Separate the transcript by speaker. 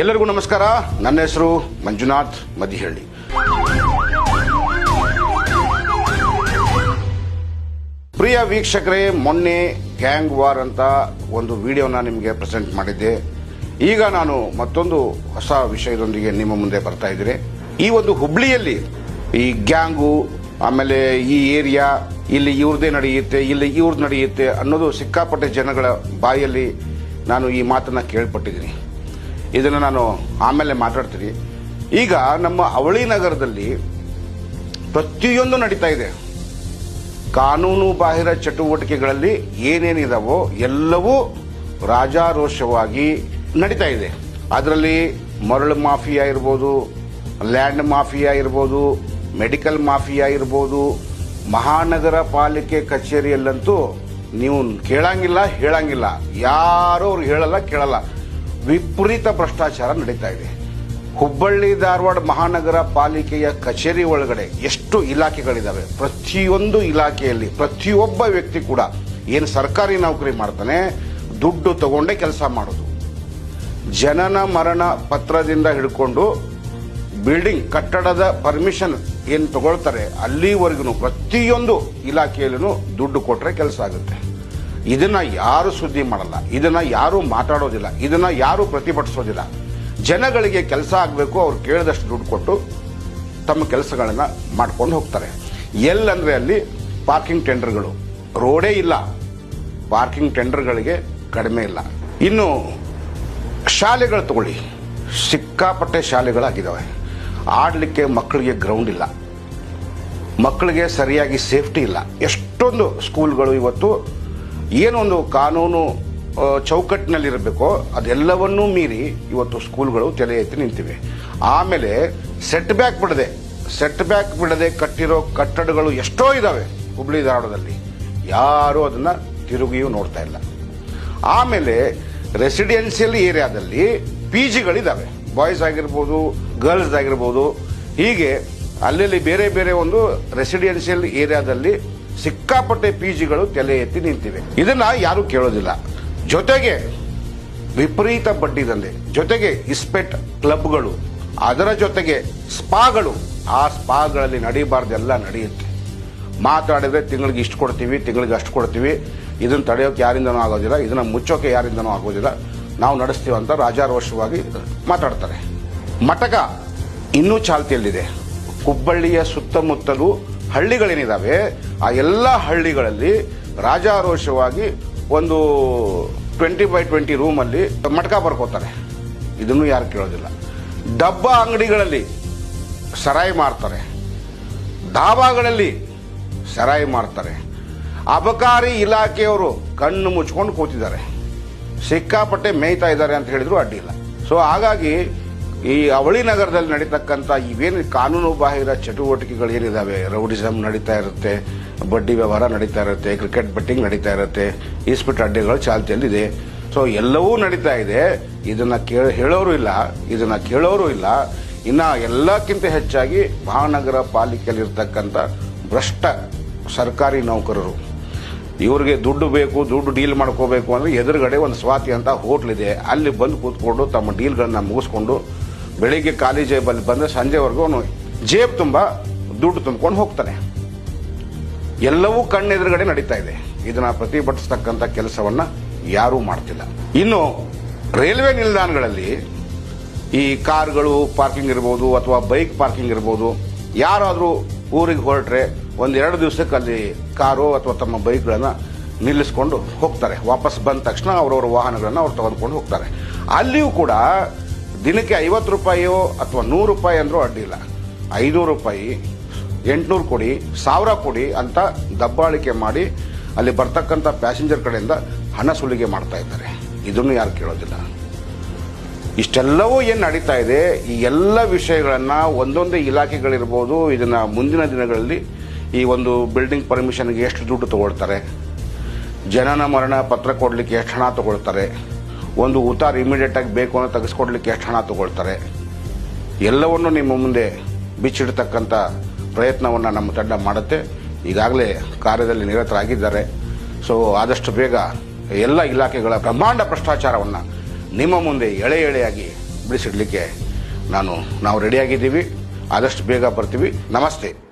Speaker 1: ಎಲ್ಲರಿಗೂ ನಮಸ್ಕಾರ. ನನ್ನ ಹೆಸರು ಮಂಜುನಾಥ್ ಮದಿಹಳ್ಳಿ. ಪ್ರಿಯ ವೀಕ್ಷಕರೇ, ಮೊನ್ನೆ ಗ್ಯಾಂಗ್ ವಾರ್ ಅಂತ ಒಂದು ವಿಡಿಯೋನ ನಿಮಗೆ ಪ್ರೆಸೆಂಟ್ ಮಾಡಿದ್ದೆ. ಈಗ ನಾನು ಮತ್ತೊಂದು ಹೊಸ ವಿಷಯದೊಂದಿಗೆ ನಿಮ್ಮ ಮುಂದೆ ಬರ್ತಾ ಇದ್ದೀನಿ. ಈ ಒಂದು ಹುಬ್ಳಿಯಲ್ಲಿ ಈ ಗ್ಯಾಂಗು, ಆಮೇಲೆ ಈ ಏರಿಯಾ, ಇಲ್ಲಿ ಇವ್ರದೇ ನಡೆಯುತ್ತೆ, ಇಲ್ಲಿ ಇವ್ರದ್ದು ನಡೆಯುತ್ತೆ ಅನ್ನೋದು ಸಿಕ್ಕಾಪಟ್ಟೆ ಜನಗಳ ಬಾಯಲ್ಲಿ ನಾನು ಈ ಮಾತನ್ನ ಕೇಳ್ಪಟ್ಟಿದ್ದೀನಿ. ಇದನ್ನು ನಾನು ಆಮೇಲೆ ಮಾತಾಡ್ತೀನಿ. ಈಗ ನಮ್ಮ ಅವಳಿ ನಗರದಲ್ಲಿ ಪ್ರತಿಯೊಂದು ನಡೀತಾ ಇದೆ. ಕಾನೂನು ಬಾಹಿರ ಚಟುವಟಿಕೆಗಳಲ್ಲಿ ಏನೇನಿದಾವೋ ಎಲ್ಲವೂ ರಾಜಾರೋಷವಾಗಿ ನಡೀತಾ ಇದೆ. ಅದರಲ್ಲಿ ಮರಳು ಮಾಫಿಯಾ ಇರ್ಬೋದು, ಲ್ಯಾಂಡ್ ಮಾಫಿಯಾ ಇರ್ಬೋದು, ಮೆಡಿಕಲ್ ಮಾಫಿಯಾ ಇರ್ಬೋದು, ಮಹಾನಗರ ಪಾಲಿಕೆ ಕಚೇರಿಯಲ್ಲಂತೂ ನೀವು ಕೇಳಂಗಿಲ್ಲ, ಹೇಳಂಗಿಲ್ಲ. ಯಾರು ಅವ್ರು ಹೇಳಲ್ಲ, ಕೇಳಲ್ಲ. ವಿಪರೀತ ಭ್ರಷ್ಟಾಚಾರ ನಡೀತಾ ಇದೆ. ಹುಬ್ಬಳ್ಳಿ, ಧಾರವಾಡ ಮಹಾನಗರ ಪಾಲಿಕೆಯ ಕಚೇರಿ ಒಳಗಡೆ ಎಷ್ಟು ಇಲಾಖೆಗಳಿದ್ದಾವೆ ಪ್ರತಿಯೊಂದು ಇಲಾಖೆಯಲ್ಲಿ ಪ್ರತಿಯೊಬ್ಬ ವ್ಯಕ್ತಿ ಕೂಡ ಏನು ಸರ್ಕಾರಿ ನೌಕರಿ ಮಾಡ್ತಾನೆ, ದುಡ್ಡು ತಗೊಂಡೇ ಕೆಲಸ ಮಾಡೋದು. ಜನನ ಮರಣ ಪತ್ರದಿಂದ ಹಿಡ್ಕೊಂಡು ಬಿಲ್ಡಿಂಗ್ ಕಟ್ಟಡದ ಪರ್ಮಿಷನ್ ಏನು ತಗೊಳ್ತಾರೆ, ಅಲ್ಲಿವರೆಗೂ ಪ್ರತಿಯೊಂದು ಇಲಾಖೆಯಲ್ಲೂ ದುಡ್ಡು ಕೊಟ್ಟರೆ ಕೆಲಸ ಆಗುತ್ತೆ. ಇದನ್ನ ಯಾರು ಸುದ್ದಿ ಮಾಡಲ್ಲ, ಇದನ್ನ ಯಾರು ಮಾತಾಡೋದಿಲ್ಲ, ಇದನ್ನ ಯಾರು ಪ್ರತಿಭಟಿಸೋದಿಲ್ಲ. ಜನಗಳಿಗೆ ಕೆಲಸ ಆಗಬೇಕು, ಅವ್ರು ಕೇಳಿದಷ್ಟು ದುಡ್ಡು ಕೊಟ್ಟು ತಮ್ಮ ಕೆಲಸಗಳನ್ನ ಮಾಡ್ಕೊಂಡು ಹೋಗ್ತಾರೆ. ಎಲ್ಲಂದ್ರೆ ಅಲ್ಲಿ ಪಾರ್ಕಿಂಗ್ ಟೆಂಡರ್ಗಳು. ರೋಡೇ ಇಲ್ಲ. ಪಾರ್ಕಿಂಗ್ ಟೆಂಡರ್ಗಳಿಗೆ ಕಡಿಮೆ ಇಲ್ಲ. ಇನ್ನು ಶಾಲೆಗಳು ತಗೊಳ್ಳಿ. ಸಿಕ್ಕಾಪಟ್ಟೆ ಶಾಲೆಗಳಾಗಿದ್ದಾವೆ ಆಡಲಿಕ್ಕೆ ಮಕ್ಕಳಿಗೆ ಗ್ರೌಂಡ್ ಇಲ್ಲ. ಮಕ್ಕಳಿಗೆ ಸರಿಯಾಗಿ ಸೇಫ್ಟಿ ಇಲ್ಲ. ಎಷ್ಟೊಂದು ಸ್ಕೂಲ್ಗಳು ಇವತ್ತು ಏನೊಂದು ಕಾನೂನು ಚೌಕಟ್ಟಿನಲ್ಲಿರಬೇಕೋ ಅದೆಲ್ಲವನ್ನೂ ಮೀರಿ ಇವತ್ತು ಸ್ಕೂಲ್ಗಳು ತಲೆ ಎತ್ತಿ ನಿಂತಿವೆ. ಆಮೇಲೆ ಸೆಟ್ ಬ್ಯಾಕ್ ಬಿಡದೆ ಸೆಟ್ ಬ್ಯಾಕ್ ಬಿಡದೆ ಕಟ್ಟಿರೋ ಕಟ್ಟಡಗಳು ಎಷ್ಟೋ ಇದಾವೆ ಹುಬ್ಳಿ ಧಾರವಾಡದಲ್ಲಿ. ಯಾರೂ ಅದನ್ನ ತಿರುಗಿಯೂ ನೋಡ್ತಾ ಇಲ್ಲ. ಆಮೇಲೆ ರೆಸಿಡೆನ್ಸಿಯಲ್ ಏರಿಯಾದಲ್ಲಿ ಪಿ ಜಿಗಳಿದ್ದಾವೆ ಬಾಯ್ಸ್ ಆಗಿರ್ಬೋದು ಗರ್ಲ್ಸ್ ಆಗಿರ್ಬೋದು. ಹೀಗೆ ಅಲ್ಲಲ್ಲಿ ಬೇರೆ ಬೇರೆ ಒಂದು ರೆಸಿಡೆನ್ಸಿಯಲ್ ಏರಿಯಾದಲ್ಲಿ ಸಿಕ್ಕಾಪಟ್ಟೆ ಪಿ ಜಿಗಳು ತಲೆ ಎತ್ತಿ ನಿಂತಿವೆ. ಇದನ್ನ ಯಾರು ಕೇಳೋದಿಲ್ಲ. ಜೊತೆಗೆ ವಿಪರೀತ ಬಡ್ಡಿ ದಂಧೆ ಜೊತೆಗೆ ಇಸ್ಪೆಟ್ ಕ್ಲಬ್ಗಳು, ಅದರ ಜೊತೆಗೆ ಸ್ಪಾಗಳು. ಆ ಸ್ಪಾಗಳಲ್ಲಿ ನಡೀಬಾರ್ದೆಲ್ಲ ನಡೆಯುತ್ತೆ. ಮಾತಾಡಿದ್ರೆ ತಿಂಗಳಿಗೆ ಇಷ್ಟು ಕೊಡ್ತೀವಿ, ತಿಂಗಳಿಗೆ ಅಷ್ಟು ಕೊಡ್ತೀವಿ. ಇದನ್ನ ತಡೆಯೋಕೆ ಯಾರಿಂದನೂ ಆಗೋದಿಲ್ಲ, ಇದನ್ನ ಮುಚ್ಚೋಕೆ ಯಾರಿಂದನೂ ಆಗೋದಿಲ್ಲ. ನಾವು ನಡೆಸ್ತೀವಿ ಅಂತ ರಾಜಾರೋಷವಾಗಿ ಮಾತಾಡ್ತಾರೆ. ಮಟಕ ಇನ್ನೂ ಚಾಲ್ತಿಯಲ್ಲಿದೆ. ಹುಬ್ಬಳ್ಳಿಯ ಸುತ್ತಮುತ್ತಲೂ ಹಳ್ಳಿಗಳೇನಿದಾವೆ ಆ ಎಲ್ಲ ಹಳ್ಳಿಗಳಲ್ಲಿ ರಾಜಾರೋಷವಾಗಿ ಒಂದು ಟ್ವೆಂಟಿ ಬೈ ಟ್ವೆಂಟಿ ರೂಮಲ್ಲಿ ಮಟ್ಕ ಬರ್ಕೋತಾರೆ. ಇದನ್ನು ಯಾರು ಕೇಳೋದಿಲ್ಲ. ಡಬ್ಬ ಅಂಗಡಿಗಳಲ್ಲಿ ಸರಾಯಿ ಮಾರ್ತಾರೆ. ಡಾಬಾಗಳಲ್ಲಿ ಸರಾಯಿ ಮಾರ್ತಾರೆ. ಅಬಕಾರಿ ಇಲಾಖೆಯವರು ಕಣ್ಣು ಮುಚ್ಕೊಂಡು ಕೂತಿದ್ದಾರೆ. ಸಿಕ್ಕಾಪಟ್ಟೆ ಮೇಯ್ತಾ ಇದ್ದಾರೆ ಅಂತ ಹೇಳಿದ್ರು ಅಡ್ಡಿಲ್ಲ ಸೊ ಹಾಗಾಗಿ ಈ ಅವಳಿ ನಗರದಲ್ಲಿ ನಡೀತಕ್ಕಂಥ ಇವೇನು ಕಾನೂನು ಬಾಹಿರ ಚಟುವಟಿಕೆಗಳು ಏನಿದಾವೆ? ರೌಡಿಸಮ್ ನಡೀತಾ ಇರುತ್ತೆ, ಬಡ್ಡಿ ವ್ಯವಹಾರ ನಡೀತಾ ಇರುತ್ತೆ, ಕ್ರಿಕೆಟ್ ಬೆಟ್ಟಿಂಗ್ ನಡೀತಾ ಇರುತ್ತೆ, ಈಸ್ಪಿಟ್ ಅಡ್ಡೆಗಳು ಚಾಲ್ತಿಯಲ್ಲಿದೆ ಸೊ ಎಲ್ಲವೂ ನಡೀತಾ ಇದೆ. ಇದನ್ನ ಹೇಳೋರು ಇಲ್ಲ. ಇದನ್ನ ಕೇಳೋರು ಇಲ್ಲ. ಇನ್ನ ಎಲ್ಲಕ್ಕಿಂತ ಹೆಚ್ಚಾಗಿ ಮಹಾನಗರ ಪಾಲಿಕೆಯಲ್ಲಿರ್ತಕ್ಕಂಥ ಭ್ರಷ್ಟ ಸರ್ಕಾರಿ ನೌಕರರು. ಇವ್ರಿಗೆ ದುಡ್ಡು ಬೇಕು, ದುಡ್ಡು ಡೀಲ್ ಮಾಡ್ಕೋಬೇಕು ಅಂದ್ರೆ ಎದುರುಗಡೆ ಒಂದು ಸ್ವಾತಿ ಅಂತ ಹೋಟ್ಲ್ ಇದೆ. ಅಲ್ಲಿ ಬಂದು ಕೂತ್ಕೊಂಡು ತಮ್ಮ ಡೀಲ್ಗಳನ್ನ ಮುಗಿಸ್ಕೊಂಡು ಬೆಳಿಗ್ಗೆ ಖಾಲಿ ಜೇಬಲ್ಲಿ ಬಂದ್ರೆ ಸಂಜೆವರೆಗೂ ಅವನು ಜೇಬ್ ತುಂಬ, ದುಡ್ಡು ತುಂಬಿಕೊಂಡು ಹೋಗ್ತಾನೆ. ಎಲ್ಲವೂ ಕಣ್ಣೆದುರುಗಡೆ ನಡೀತಾ ಇದೆ. ಇದನ್ನ ಪ್ರತಿಭಟಿಸ್ತಕ್ಕಂಥ ಕೆಲಸವನ್ನ ಯಾರೂ ಮಾಡ್ತಿಲ್ಲ. ಇನ್ನು ರೈಲ್ವೆ ನಿಲ್ದಾಣಗಳಲ್ಲಿ ಈ ಕಾರ್ಗಳು ಪಾರ್ಕಿಂಗ್ ಇರ್ಬೋದು ಅಥವಾ ಬೈಕ್ ಪಾರ್ಕಿಂಗ್ ಇರ್ಬೋದು, ಯಾರಾದರೂ ಊರಿಗೆ ಹೊರಟ್ರೆ ಒಂದೆರಡು ದಿವಸಕ್ಕೆ ಅಲ್ಲಿ ಕಾರು ಅಥವಾ ತಮ್ಮ ಬೈಕ್ಗಳನ್ನು ನಿಲ್ಲಿಸ್ಕೊಂಡು ಹೋಗ್ತಾರೆ. ವಾಪಸ್ ಬಂದ ತಕ್ಷಣ ಅವರವರ ವಾಹನಗಳನ್ನು ಅವ್ರು ತೆಗೆದುಕೊಂಡು ಹೋಗ್ತಾರೆ. ಅಲ್ಲಿಯೂ ಕೂಡ ದಿನಕ್ಕೆ ಐವತ್ತು ರೂಪಾಯಿಯೋ ಅಥವಾ ನೂರು ರೂಪಾಯಿ ಅಂದರೂ ಅಡ್ಡಿಲ್ಲ ಐನೂರು ರೂಪಾಯಿ, ಎಂಟುನೂರು ಕೊಡಿ, ಸಾವಿರ ಕೊಡಿ ಅಂತ ದಬ್ಬಾಳಿಕೆ ಮಾಡಿ ಅಲ್ಲಿ ಬರ್ತಕ್ಕಂಥ ಪ್ಯಾಸೆಂಜರ್ ಕಡೆಯಿಂದ ಹಣ ಸುಲಿಗೆ ಮಾಡ್ತಾ ಇದ್ದಾರೆ. ಇದನ್ನು ಯಾರು ಕೇಳೋದಿಲ್ಲ. ಇಷ್ಟೆಲ್ಲವೂ ಏನು ನಡೀತಾ ಇದೆ, ಈ ಎಲ್ಲ ವಿಷಯಗಳನ್ನು ಒಂದೊಂದೇ ಇಲಾಖೆಗಳಿರ್ಬೋದು, ಇದನ್ನು ಮುಂದಿನ ದಿನಗಳಲ್ಲಿ ಈ ಒಂದು ಬಿಲ್ಡಿಂಗ್ ಪರ್ಮಿಷನ್ಗೆ ಎಷ್ಟು ದುಡ್ಡು ತಗೊಳ್ತಾರೆ, ಜನನ ಮರಣ ಪತ್ರ ಕೊಡಲಿಕ್ಕೆ ಎಷ್ಟು ಹಣ ತಗೊಳ್ತಾರೆ ಒಂದು ಉತ್ತಾರ ಇಮಿಡಿಯೇಟ್ ಆಗಿ ಬೇಕು ಅಂತ ತೆಗೆಸ್ಕೊಡ್ಲಿಕ್ಕೆ ಎಷ್ಟು ಹಣ ತಗೊಳ್ತಾರೆ? ಎಲ್ಲವನ್ನು ನಿಮ್ಮ ಮುಂದೆ ಬಿಚ್ಚಿಡ್ತಕ್ಕಂಥ ಪ್ರಯತ್ನವನ್ನು ನಮ್ಮ ತಂಡ ಮಾಡುತ್ತೆ. ಈಗಾಗಲೇ ಕಾರ್ಯದಲ್ಲಿ ನಿರತರಾಗಿದ್ದಾರೆ. ಸೊ ಆದಷ್ಟು ಬೇಗ ಎಲ್ಲ ಇಲಾಖೆಗಳ ಬ್ರಹ್ಮಾಂಡ ಭ್ರಷ್ಟಾಚಾರವನ್ನು ನಿಮ್ಮ ಮುಂದೆ ಎಳೆ ಎಳೆಯಾಗಿ ಬಿಡಿಸಿಡ್ಲಿಕ್ಕೆ ನಾನು, ನಾವು ರೆಡಿಯಾಗಿದ್ದೀವಿ ಆದಷ್ಟು ಬೇಗ ಬರ್ತೀವಿ. ನಮಸ್ತೆ.